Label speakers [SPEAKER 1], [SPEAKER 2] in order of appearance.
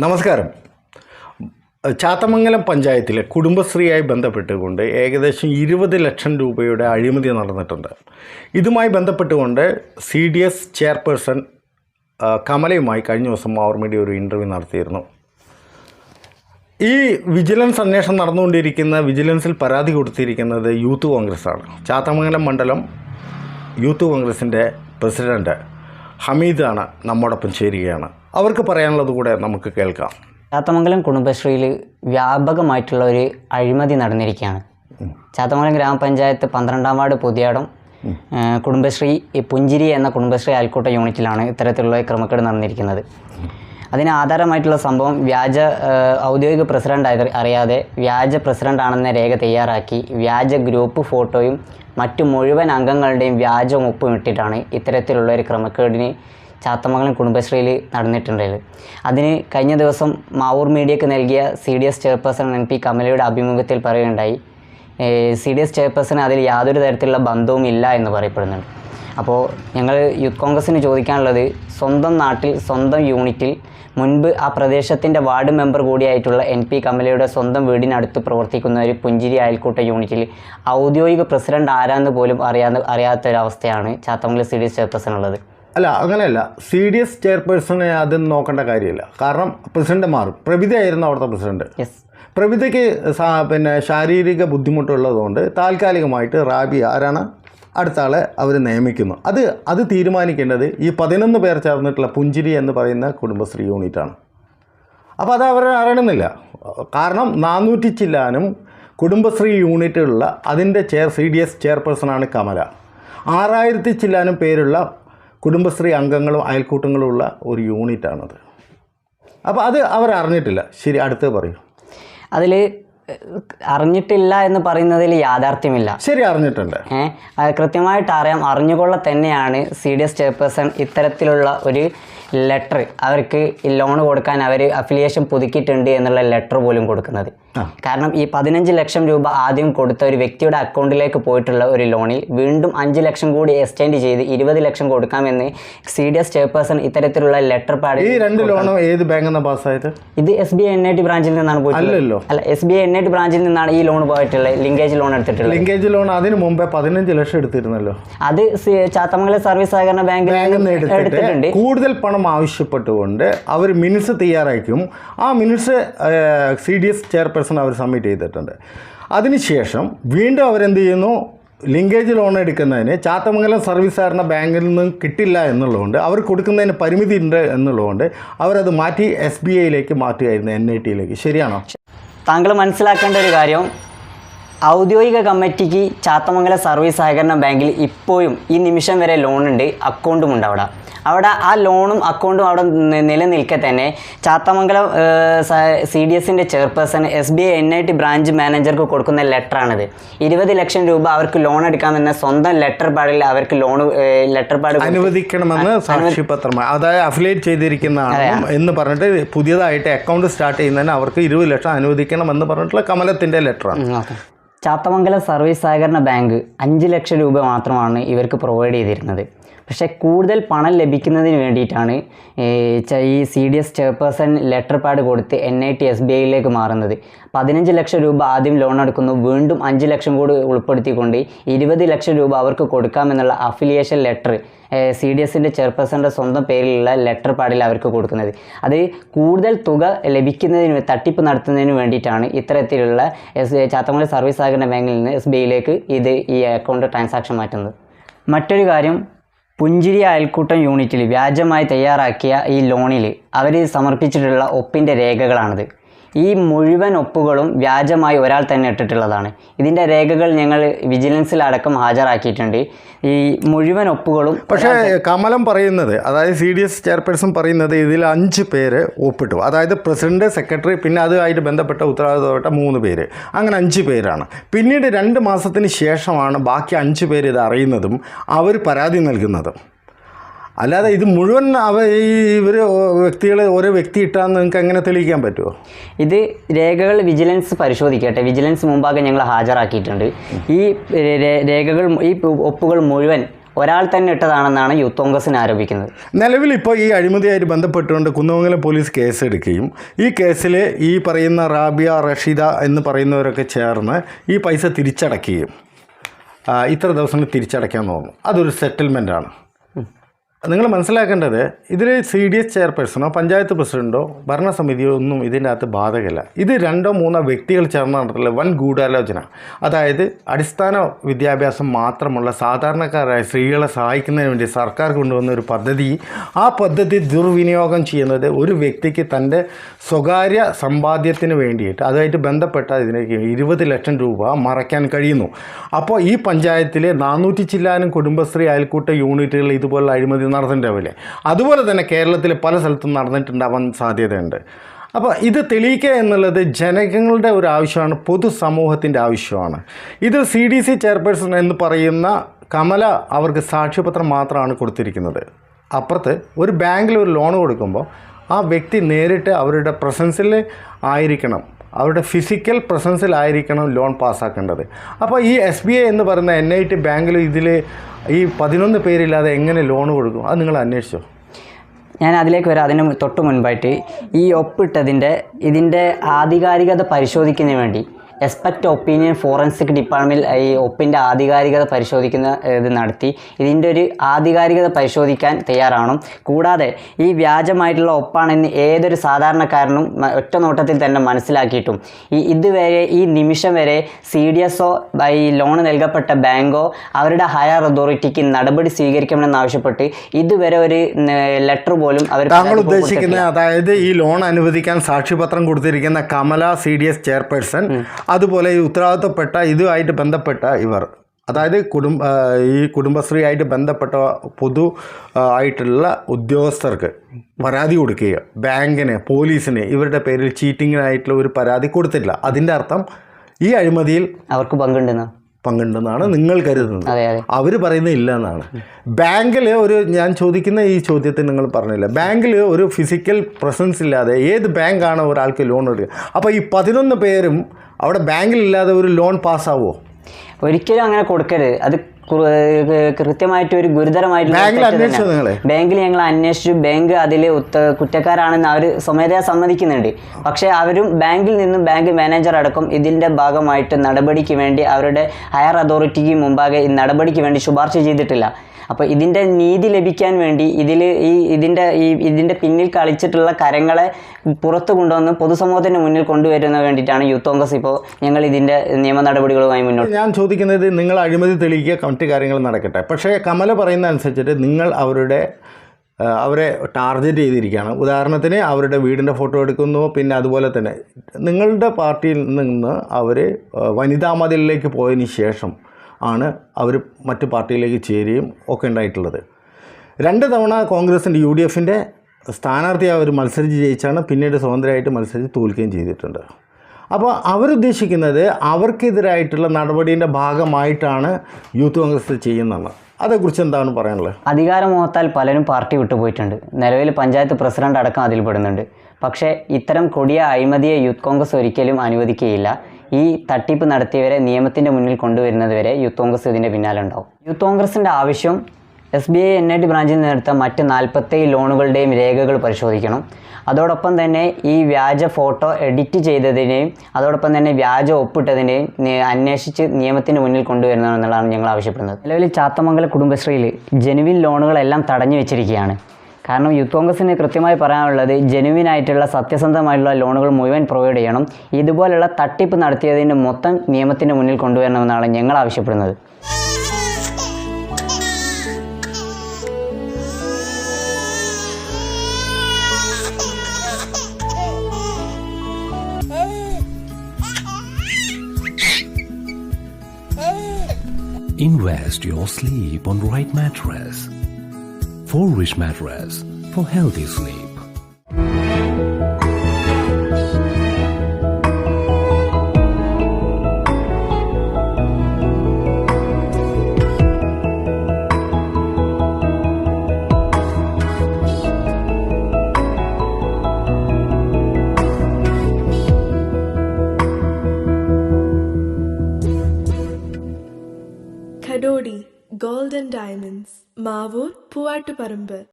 [SPEAKER 1] നമസ്കാരം. ചാത്തമംഗലം പഞ്ചായത്തിലെ കുടുംബശ്രീയായി ബന്ധപ്പെട്ടുകൊണ്ട് ഏകദേശം ഇരുപത് ലക്ഷം രൂപയുടെ അഴിമതി നടന്നിട്ടുണ്ട്. ഇതുമായി ബന്ധപ്പെട്ടുകൊണ്ട് സി ഡി എസ് ചെയർപേഴ്സൺ കമലയുമായി കഴിഞ്ഞ ദിവസം അവർ മീഡിയ ഒരു ഇന്റർവ്യൂ നടത്തിയിരുന്നു. ഈ വിജിലൻസ് അന്വേഷണം നടന്നുകൊണ്ടിരിക്കുന്ന വിജിലൻസിൽ പരാതി കൊടുത്തിരിക്കുന്നത് യൂത്ത് കോൺഗ്രസ്സാണ്. ചാത്തമംഗലം മണ്ഡലം യൂത്ത് കോൺഗ്രസിന്റെ പ്രസിഡന്റ് ഹമീദാണ് നമ്മോടൊപ്പം ചേരുകയാണ്. അവർക്ക് പറയാനുള്ളത് കൂടെ നമുക്ക് കേൾക്കാം.
[SPEAKER 2] ചാത്തമംഗലം കുടുംബശ്രീയിൽ വ്യാപകമായിട്ടുള്ള ഒരു അഴിമതി നടന്നിരിക്കുകയാണ്. ചാത്തമംഗലം ഗ്രാമപഞ്ചായത്ത് പന്ത്രണ്ടാം വാർഡ് പുതിയാടം കുടുംബശ്രീ പുഞ്ചിരി എന്ന കുടുംബശ്രീ അയൽക്കൂട്ട യൂണിറ്റിലാണ് ഇത്തരത്തിലുള്ള ക്രമക്കേട് നടന്നിരിക്കുന്നത്. അതിന് ആധാരമായിട്ടുള്ള സംഭവം വ്യാജ ഔദ്യോഗിക പ്രസിഡന്റ് അറിയാതെ വ്യാജ പ്രസിഡന്റ് ആണെന്ന രേഖ തയ്യാറാക്കി വ്യാജ ഗ്രൂപ്പ് ഫോട്ടോയും മറ്റു മുഴുവൻ അംഗങ്ങളുടെയും വ്യാജ ഒപ്പും ഇട്ടിട്ടാണ് ഇത്തരത്തിലുള്ള ഒരു ക്രമക്കേടിന് ചാത്തമംഗലം കുടുംബശ്രീയിൽ നടന്നിട്ടുണ്ടായത് അതിന് കഴിഞ്ഞ ദിവസം മാവൂർ മീഡിയക്ക് നൽകിയ C D S chairperson N P കമലയുടെ അഭിമുഖത്തിൽ പറയുകയുണ്ടായി സി ഡി എസ് ചെയർപേഴ്സൺ അതിൽ യാതൊരു തരത്തിലുള്ള ബന്ധവും ഇല്ല എന്ന് പറയപ്പെടുന്നുണ്ട്. അപ്പോൾ ഞങ്ങൾ യൂത്ത് കോൺഗ്രസ്സിന് ചോദിക്കാനുള്ളത് സ്വന്തം നാട്ടിൽ സ്വന്തം യൂണിറ്റിൽ മുൻപ് ആ പ്രദേശത്തിന്റെ വാർഡ് മെമ്പർ കൂടിയായിട്ടുള്ള എൻ പി കമലയുടെ സ്വന്തം വീടിനടുത്ത് പ്രവർത്തിക്കുന്ന ഒരു പുഞ്ചിരി അയൽക്കൂട്ട യൂണിറ്റിൽ ഔദ്യോഗിക പ്രസിഡന്റ് ആരാന്ന് പോലും അറിയാതെ അറിയാത്തൊരവസ്ഥയാണ് ചാത്തമംഗലം സി ഡി ചെയർപേഴ്സൺ ഉള്ളത്.
[SPEAKER 1] അല്ല അങ്ങനെയല്ല. സി ഡി എസ് ചെയർപേഴ്സണെ അത് നോക്കേണ്ട കാര്യമില്ല. കാരണം പ്രസിഡന്റ് മാറും. പ്രവിധയായിരുന്നു അവിടുത്തെ പ്രസിഡന്റ്. പ്രവിധയ്ക്ക് പിന്നെ ശാരീരിക ബുദ്ധിമുട്ടുള്ളതുകൊണ്ട് താൽക്കാലികമായിട്ട് റാബി ആരാണ്? അടുത്ത ആളെ അവർ നിയമിക്കുന്നു. അത് അത് തീരുമാനിക്കേണ്ടത് ഈ പതിനൊന്ന് പേർ ചേർന്നിട്ടുള്ള പുഞ്ചിരി എന്ന് പറയുന്ന കുടുംബശ്രീ യൂണിറ്റാണ്. അപ്പോൾ അത് അവർ അറിയണമെന്നില്ല. കാരണം നാനൂറ്റി ചില്ലാനും കുടുംബശ്രീ യൂണിറ്റുള്ള അതിന്റെ ചെയർ സി ഡി എസ് ചെയർപേഴ്സണാണ് കമല. ആറായിരത്തി ചില്ലാനും പേരുള്ള കുടുംബശ്രീ അംഗങ്ങളും അയൽക്കൂട്ടങ്ങളും ഉള്ള ഒരു യൂണിറ്റാണത്. അപ്പോൾ അത് അവർ അറിഞ്ഞിട്ടില്ല ശരി അടുത്തത് പറയൂ.
[SPEAKER 2] അതിൽ അറിഞ്ഞിട്ടില്ല എന്ന് പറയുന്നതിൽ യാഥാർത്ഥ്യമില്ല.
[SPEAKER 1] ശരി അറിഞ്ഞിട്ടുണ്ട്.
[SPEAKER 2] ഏഹ് കൃത്യമായിട്ട് അറിയാം. അറിഞ്ഞുകൊള്ള തന്നെയാണ് സി ഡി എസ് ചെയർപേഴ്സൺ ഇത്തരത്തിലുള്ള ഒരു ലെറ്റർ അവർക്ക് ലോൺ കൊടുക്കാൻ അവർ അഫിലിയേഷൻ പുതുക്കിയിട്ടുണ്ട് എന്നുള്ള ലെറ്റർ പോലും കൊടുക്കുന്നത്. കാരണം ഈ പതിനഞ്ച് ലക്ഷം രൂപ ആദ്യം കൊടുത്ത ഒരു വ്യക്തിയുടെ അക്കൗണ്ടിലേക്ക് പോയിട്ടുള്ള ഒരു ലോണിൽ വീണ്ടും അഞ്ച് ലക്ഷം കൂടി എക്സ്റ്റെൻഡ് ചെയ്ത് ഇരുപത് ലക്ഷം കൊടുക്കാമെന്ന് സി ഡി എസ് ചെയർപേഴ്സൺ ഇത്തരത്തിലുള്ള ലെറ്റർ
[SPEAKER 1] ഈ രണ്ട് ലോണും ഏത് ബാങ്കിൽ പാസ്സായത്?
[SPEAKER 2] ഇത് S B I N I T ബ്രാഞ്ചിൽ നിന്നാണ് പോയിട്ടുള്ളത്.
[SPEAKER 1] അല്ലല്ലോ.
[SPEAKER 2] അല്ല S B I N I T ബ്രാഞ്ചിൽ നിന്നാണ് ഈ ലോൺ പോയിട്ടുള്ളത്. ലിങ്കേജ് ലോൺ എടുത്തിട്ടുള്ളത്.
[SPEAKER 1] ലിങ്കേജ് ലോൺ അതിന് മുമ്പേ പതിനഞ്ച് ലക്ഷം എടുത്തിരുന്നല്ലോ.
[SPEAKER 2] അത് ചാത്തമംഗലം സർവീസ് സഹകരണ ബാങ്കിൽ എടുത്തിട്ടുണ്ട്.
[SPEAKER 1] കൂടുതൽ പണം ആവശ്യപ്പെട്ടുകൊണ്ട് അവർ മിനിറ്റ്സ് തയ്യാറാക്കും ആ minutes C D S chairperson അവർ സബ്മിറ്റ് ചെയ്തിട്ടുണ്ട്. അതിനുശേഷം വീണ്ടും അവരെന്ത് ചെയ്യുന്നു? ലിങ്കേജ് ലോൺ എടുക്കുന്നതിന് ചാത്തമംഗലം സർവീസ് സഹകരണ ബാങ്കിൽ നിന്നും കിട്ടില്ല എന്നുള്ളതുകൊണ്ട് അവർ കൊടുക്കുന്നതിന് പരിമിതി ഉണ്ട് എന്നുള്ളതുകൊണ്ട് അവരത് മാറ്റി എസ് ബി ഐയിലേക്ക് മാറ്റുകയായിരുന്നു എൻ ഐ ടിയിലേക്ക് ശരിയാണോ?
[SPEAKER 2] താങ്കൾ മനസ്സിലാക്കേണ്ട ഒരു കാര്യം ഔദ്യോഗിക കമ്മിറ്റിക്ക് ചാത്തമംഗലം സർവീസ് സഹകരണ ബാങ്കിൽ ഇപ്പോഴും ഈ നിമിഷം വരെ ലോണുണ്ട് അക്കൗണ്ടും ഉണ്ട് അവിടെ. അവിടെ ആ ലോണും അക്കൗണ്ടും അവിടെ നിലനിൽക്കെ തന്നെ ചാത്തമംഗലം സി ഡി എസിന്റെ chairperson S B I N I T branch മാനേജർക്ക് കൊടുക്കുന്ന ലെറ്ററാണിത്. ഇരുപത് ലക്ഷം രൂപ അവർക്ക് ലോൺ എടുക്കാമെന്ന സ്വന്തം ലെറ്റർ പാടിൽ അവർക്ക് ലോൺ ലെറ്റർ പാട്
[SPEAKER 1] അനുവദിക്കണമെന്ന് സാക്ഷ്യപത്രമാണ് അതായത് അഫിലിയേറ്റ് ചെയ്തിരിക്കുന്നതാണ് എന്ന് പറഞ്ഞിട്ട് പുതിയതായിട്ട് അക്കൗണ്ട് സ്റ്റാർട്ട് ചെയ്യുന്നതിന് അവർക്ക് ഇരുപത് ലക്ഷം അനുവദിക്കണം എന്ന് പറഞ്ഞിട്ടുള്ള കമലത്തിന്റെ ലെറ്ററാണ്.
[SPEAKER 2] ചാത്തമംഗലം സർവീസ് സഹകരണ ബാങ്ക് അഞ്ച് ലക്ഷം രൂപ മാത്രമാണ് ഇവർക്ക് പ്രൊവൈഡ് ചെയ്തിരുന്നത്. പക്ഷേ കൂടുതൽ പണം ലഭിക്കുന്നതിന് വേണ്ടിയിട്ടാണ് ഈ C D S chairperson letter pad കൊടുത്ത് N I T S B ഐയിലേക്ക് മാറുന്നത്. പതിനഞ്ച് ലക്ഷം രൂപ ആദ്യം ലോൺ എടുക്കുന്നു. വീണ്ടും അഞ്ച് ലക്ഷം കൂടി ഉൾപ്പെടുത്തിക്കൊണ്ട് ഇരുപത് ലക്ഷം രൂപ അവർക്ക് കൊടുക്കാമെന്നുള്ള അഫിലിയേഷൻ ലെറ്റർ സി ഡി എസിന്റെ ചെയർപേഴ്സന്റെ സ്വന്തം പേരിലുള്ള ലെറ്റർ പാഡിൽ അവർക്ക് കൊടുക്കുന്നത്. അത് കൂടുതൽ തുക ലഭിക്കുന്നതിന് തട്ടിപ്പ് നടത്തുന്നതിന് വേണ്ടിയിട്ടാണ് ഇത്തരത്തിലുള്ള എസ് ചാത്തമംഗലം സർവീസ് സഹകരണ ബാങ്കിൽ നിന്ന് എസ് ബി ഐയിലേക്ക് ഇത് ഈ അക്കൗണ്ട് ട്രാൻസാക്ഷൻ മാറ്റുന്നത്. മറ്റൊരു കാര്യം പുഞ്ചിരി അയൽക്കൂട്ടം യൂണിറ്റിൽ വ്യാജമായി തയ്യാറാക്കിയ ഈ ലോണിൽ അവർ സമർപ്പിച്ചിട്ടുള്ള ഒപ്പിന്റെ രേഖകളാണിത്. ഈ മുഴുവൻ ഒപ്പുകളും വ്യാജമായി ഒരാൾ തന്നെ ഇട്ടിട്ടുള്ളതാണ്. ഇതിന്റെ രേഖകൾ ഞങ്ങൾ വിജിലൻസിൽ അടക്കം ഹാജരാക്കിയിട്ടുണ്ട്. ഈ മുഴുവൻ ഒപ്പുകളും
[SPEAKER 1] പക്ഷേ കമലം പറയുന്നത് അതായത് സി ഡി എസ് ചെയർപേഴ്സൺ പറയുന്നത് ഇതിൽ അഞ്ച് പേര് ഒപ്പിട്ടു. അതായത് പ്രസിഡന്റ് സെക്രട്ടറി പിന്നെ അതുമായിട്ട് ബന്ധപ്പെട്ട ഉത്തരവാദിത്തപ്പെട്ട മൂന്ന് പേര്. അങ്ങനെ അഞ്ച് പേരാണ്. പിന്നീട് രണ്ട് മാസത്തിന് ശേഷമാണ് ബാക്കി അഞ്ച് പേര് ഇത് അറിയുന്നതും അവർ പരാതി നൽകുന്നതും. അല്ലാതെ ഇത് മുഴുവൻ അവ ഈ ഇവർ വ്യക്തികൾ ഓരോ വ്യക്തി ഇട്ടാന്ന് നിങ്ങൾക്ക് എങ്ങനെ തെളിയിക്കാൻ പറ്റുമോ
[SPEAKER 2] ഇത് രേഖകൾ വിജിലൻസ് പരിശോധിക്കട്ടെ. വിജിലൻസ് മുമ്പാകെ ഞങ്ങൾ ഹാജരാക്കിയിട്ടുണ്ട്. ഈ രേഖകൾ ഈ ഒപ്പുകൾ മുഴുവൻ ഒരാൾ തന്നെ ഇട്ടതാണെന്നാണ് യൂത്ത് കോൺഗ്രസിന് ആരോപിക്കുന്നത്.
[SPEAKER 1] നിലവിൽ ഇപ്പോൾ ഈ അഴിമതിയായിട്ട് ബന്ധപ്പെട്ടുകൊണ്ട് കുന്നമംഗലം പോലീസ് കേസെടുക്കുകയും ഈ കേസിൽ ഈ പറയുന്ന റാബിയ റഷീദ എന്ന് പറയുന്നവരൊക്കെ ചേർന്ന് ഈ പൈസ തിരിച്ചടക്കുകയും ഇത്ര ദിവസങ്ങൾ തിരിച്ചടയ്ക്കാൻ തോന്നുന്നു. അതൊരു സെറ്റിൽമെന്റാണ് നിങ്ങൾ മനസ്സിലാക്കേണ്ടത് ഇതിൽ സി ഡി എസ് ചെയർപേഴ്സണോ പഞ്ചായത്ത് പ്രസിഡന്റോ ഭരണസമിതിയോ ഒന്നും ഇതിന്റെ അകത്ത് ബാധകമല്ല ഇത് രണ്ടോ മൂന്നോ വ്യക്തികൾ ചേർന്ന് നടത്തുള്ള വൻ ഗൂഢാലോചന. അതായത് അടിസ്ഥാന വിദ്യാഭ്യാസം മാത്രമുള്ള സാധാരണക്കാരായ സ്ത്രീകളെ സഹായിക്കുന്നതിന് വേണ്ടി സർക്കാർ കൊണ്ടുവന്ന ഒരു പദ്ധതി. ആ പദ്ധതി ദുർവിനിയോഗം ചെയ്യുന്നത് ഒരു വ്യക്തിക്ക് തന്റെ സ്വകാര്യ സമ്പാദ്യത്തിന് വേണ്ടിയിട്ട് അതുമായിട്ട് ബന്ധപ്പെട്ട ഇതിനേക്ക് ഇരുപത് ലക്ഷം രൂപ മറയ്ക്കാൻ കഴിയുന്നു. അപ്പോൾ ഈ പഞ്ചായത്തിലെ നാനൂറ്റി ചില്ലാനും കുടുംബശ്രീ അയൽക്കൂട്ട യൂണിറ്റുകൾ ഇതുപോലുള്ള അഴിമതി നടന്നിട്ടുണ്ടാവില്ലേ അതുപോലെ തന്നെ കേരളത്തിൽ പല സ്ഥലത്തും നടന്നിട്ടുണ്ടാവാൻ സാധ്യതയുണ്ട്. അപ്പോൾ ഇത് തെളിയിക്കുക എന്നുള്ളത് ജനങ്ങളുടെ ഒരു ആവശ്യമാണ് പൊതുസമൂഹത്തിന്റെ ആവശ്യമാണ്. ഇത് സി ഡി സി ചെയർപേഴ്സൺ എന്ന് പറയുന്ന കമല അവർക്ക് സാക്ഷ്യപത്രം മാത്രമാണ് കൊടുത്തിരിക്കുന്നത്. അപ്പുറത്ത് ഒരു ബാങ്കിൽ ഒരു ലോൺ കൊടുക്കുമ്പോൾ ആ വ്യക്തി നേരിട്ട് അവരുടെ പ്രസൻസിൽ ആയിരിക്കണം. അവരുടെ ഫിസിക്കൽ പ്രസൻസിലായിരിക്കണം ലോൺ പാസ്സാക്കേണ്ടത്. അപ്പോൾ ഈ എസ് ബി ഐ എന്ന് പറയുന്ന എൻ ഐ ടി ബാങ്കിൽ ഇതിൽ ഈ പതിനൊന്ന് പേരില്ലാതെ എങ്ങനെ ലോൺ കൊടുക്കും? അത് നിങ്ങൾ അന്വേഷിച്ചോ.
[SPEAKER 2] ഞാൻ അതിലേക്ക് വരാം. അതിന് തൊട്ട് മുൻപായിട്ട് ഈ ഒപ്പിട്ടതിന്റെ ഇതിന്റെ ആധികാരികത പരിശോധിക്കുന്നതിന് വേണ്ടി. എക്സ്പെക്ട് ഒപ്പീനിയൻ ഫോറൻസിക് ഡിപ്പാർട്ട്മെന്റിൽ ഈ ഒപ്പിന്റെ ആധികാരികത പരിശോധിക്കുന്ന ഇത് നടത്തി. ഇതിന്റെ ഒരു ആധികാരികത പരിശോധിക്കാൻ തയ്യാറാണ്. കൂടാതെ ഈ വ്യാജമായിട്ടുള്ള ഒപ്പാണെന്ന് ഏതൊരു സാധാരണക്കാരനും ഒറ്റ നോട്ടത്തിൽ തന്നെ മനസ്സിലാക്കിയിട്ടും. ഈ ഇതുവരെ ഈ നിമിഷം വരെ സി ഡി എസോ ഈ ലോൺ നൽകപ്പെട്ട ബാങ്കോ അവരുടെ ഹയർ അതോറിറ്റിക്ക് നടപടി സ്വീകരിക്കണമെന്നാവശ്യപ്പെട്ട് ഇതുവരെ ഒരു ലെറ്റർ പോലും അവർ
[SPEAKER 1] താങ്കൾ ഉദ്ദേശിക്കുന്ന അതായത് ഈ ലോൺ അനുവദിക്കാൻ സാക്ഷിപത്രം കൊടുത്തിരിക്കുന്ന Kamala C D S chairperson അതുപോലെ ഈ ഉത്തരവാദിത്തപ്പെട്ട ഇതുമായിട്ട് ബന്ധപ്പെട്ട ഇവർ അതായത് കുടുംബ ഈ കുടുംബശ്രീ ആയിട്ട് ബന്ധപ്പെട്ട പൊതു ആയിട്ടുള്ള ഉദ്യോഗസ്ഥർക്ക് പരാതി കൊടുക്കുക ബാങ്കിന് പോലീസിന് ഇവരുടെ പേരിൽ ചീറ്റിങ്ങിനായിട്ടുള്ള ഒരു പരാതി കൊടുത്തില്ല അതിന്റെ അർത്ഥം ഈ അഴിമതിയിൽ
[SPEAKER 2] അവർക്ക് പങ്കുണ്ടെന്ന്?
[SPEAKER 1] പങ്കുണ്ടെന്നാണ് നിങ്ങൾ കരുതുന്നത്. അവർ പറയുന്നത് ഇല്ല എന്നാണ്. ബാങ്കിൽ ഒരു ഞാൻ ചോദിക്കുന്ന ഈ ചോദ്യത്തിന് നിങ്ങൾ പറഞ്ഞില്ല? ബാങ്കിൽ ഒരു ഫിസിക്കൽ പ്രസൻസ് ഇല്ലാതെ ഏത് ബാങ്കാണ് ഒരാൾക്ക് ലോൺ എടുക്കുക? അപ്പോൾ ഈ പതിനൊന്ന് പേരും അവിടെ ബാങ്കിലില്ലാതെ ഒരു ലോൺ പാസ്സാവോ?
[SPEAKER 2] ഒരിക്കലും അങ്ങനെ കൊടുക്കരുത്. അത് കൃത്യമായിട്ട് ഒരു ഗുരുതരമായിട്ടുള്ള
[SPEAKER 1] ബാങ്കിൽ
[SPEAKER 2] ഞങ്ങൾ അന്വേഷിച്ചു. ബാങ്ക് അതിൽ കുറ്റക്കാരാണെന്ന് അവർ സ്വമേധയാ സമ്മതിക്കുന്നുണ്ട്. പക്ഷേ അവരും ബാങ്കിൽ നിന്നും ബാങ്ക് മാനേജർ അടക്കം ഇതിന്റെ ഭാഗമായിട്ട് നടപടിക്ക് വേണ്ടി അവരുടെ ഹയർ അതോറിറ്റിക്ക് മുമ്പാകെ ഈ നടപടിക്ക് വേണ്ടി ശുപാർശ ചെയ്തിട്ടില്ല. അപ്പോൾ ഇതിന്റെ നീതി ലഭിക്കാൻ വേണ്ടി ഇതിൽ ഈ ഇതിന്റെ ഈ ഇതിന്റെ പിന്നിൽ കളിച്ചിട്ടുള്ള കരങ്ങളെ പുറത്തു കൊണ്ടുവന്ന് പൊതുസമൂഹത്തിന്റെ മുന്നിൽ കൊണ്ടുവരുന്നതിന് വേണ്ടിയിട്ടാണ് യൂത്ത് കോൺഗ്രസ് ഇപ്പോൾ ഞങ്ങൾ ഇതിന്റെ നിയമ നടപടികളുമായി മുന്നോട്ട്
[SPEAKER 1] ഞാൻ ചോദിക്കുന്നത് നിങ്ങൾ അഴിമതി തെളിയിക്കുക കമ്മിറ്റി കാര്യങ്ങൾ നടക്കട്ടെ. പക്ഷേ കമല പറയുന്ന അനുസരിച്ചിട്ട് നിങ്ങൾ അവരുടെ അവരെ ടാർഗറ്റ് ചെയ്തിരിക്കുകയാണ്. ഉദാഹരണത്തിന് അവരുടെ വീടിന്റെ ഫോട്ടോ എടുക്കുന്നു പിന്നെ അതുപോലെ തന്നെ നിങ്ങളുടെ പാർട്ടിയിൽ നിന്ന് അവർ വനിതാ മതിലിലേക്ക് പോയതിന് ശേഷം ആണ് അവർ മറ്റു പാർട്ടിയിലേക്ക് ചേരുകയും ഒക്കെ ഉണ്ടായിട്ടുള്ളത്. രണ്ട് തവണ കോൺഗ്രസിന്റെ യു ഡി എഫിന്റെ സ്ഥാനാർത്ഥിയായി അവർ മത്സരിച്ച് ജയിച്ചാണ് പിന്നീട് സ്വതന്ത്രമായിട്ട് മത്സരിച്ച് തോൽക്കുകയും ചെയ്തിട്ടുണ്ട്. അപ്പോൾ അവരുദ്ദേശിക്കുന്നത് അവർക്കെതിരായിട്ടുള്ള നടപടിയുടെ ഭാഗമായിട്ടാണ് യൂത്ത് കോൺഗ്രസ് ചെയ്യുന്നത്. അതേക്കുറിച്ച് എന്താണ് പറയാനുള്ളത്?
[SPEAKER 2] അധികാരമോഹത്താൽ പലരും പാർട്ടി വിട്ടുപോയിട്ടുണ്ട് നിലവിൽ പഞ്ചായത്ത് പ്രസിഡന്റ് അടക്കം അതിൽ പെടുന്നുണ്ട് പക്ഷേ ഇത്തരം കൊടിയ അഴിമതിയെ യൂത്ത് കോൺഗ്രസ് ഒരിക്കലും അനുവദിക്കുകയില്ല. ഈ തട്ടിപ്പ് നടത്തിയവരെ നിയമത്തിന്റെ മുന്നിൽ കൊണ്ടുവരുന്നതുവരെ യൂത്ത് കോൺഗ്രസ് ഇതിന്റെ പിന്നാലെ ഉണ്ടാവും യൂത്ത് കോൺഗ്രസിന്റെ ആവശ്യം S B I N I T ബ്രാഞ്ചിൽ നിന്നെടുത്ത മറ്റ് നാൽപ്പത്തേഴ് ലോണുകളുടെയും രേഖകൾ പരിശോധിക്കണം. അതോടൊപ്പം തന്നെ ഈ വ്യാജ ഫോട്ടോ എഡിറ്റ് ചെയ്തതിനെയും അതോടൊപ്പം തന്നെ വ്യാജ ഒപ്പിട്ടതിനെയും അന്വേഷിച്ച് നിയമത്തിന് മുന്നിൽ കൊണ്ടുവരണമെന്നുള്ളതാണ് ഞങ്ങൾ ആവശ്യപ്പെടുന്നത്. നിലവിൽ ചാത്തമംഗല കുടുംബശ്രീയിൽ ജനുവിൻ ലോണുകളെല്ലാം തടഞ്ഞു വെച്ചിരിക്കുകയാണ്. കാരണം യൂത്ത് കോൺഗ്രസിന് കൃത്യമായി പറയാനുള്ളത് ജെനുവിൻ ആയിട്ടുള്ള സത്യസന്ധമായിട്ടുള്ള ലോണുകൾ മുഴുവൻ പ്രൊവൈഡ് ചെയ്യണം ഇതുപോലുള്ള തട്ടിപ്പ് നടത്തിയതിന്റെ മൊത്തം നിയമത്തിന്റെ മുന്നിൽ കൊണ്ടുവരണമെന്നാണ് ഞങ്ങൾ ആവശ്യപ്പെടുന്നത്
[SPEAKER 3] Invest your sleep on right mattress. For rich mattress for healthy sleep.
[SPEAKER 4] Mavoor பூவாட்டுப்பரம்பு.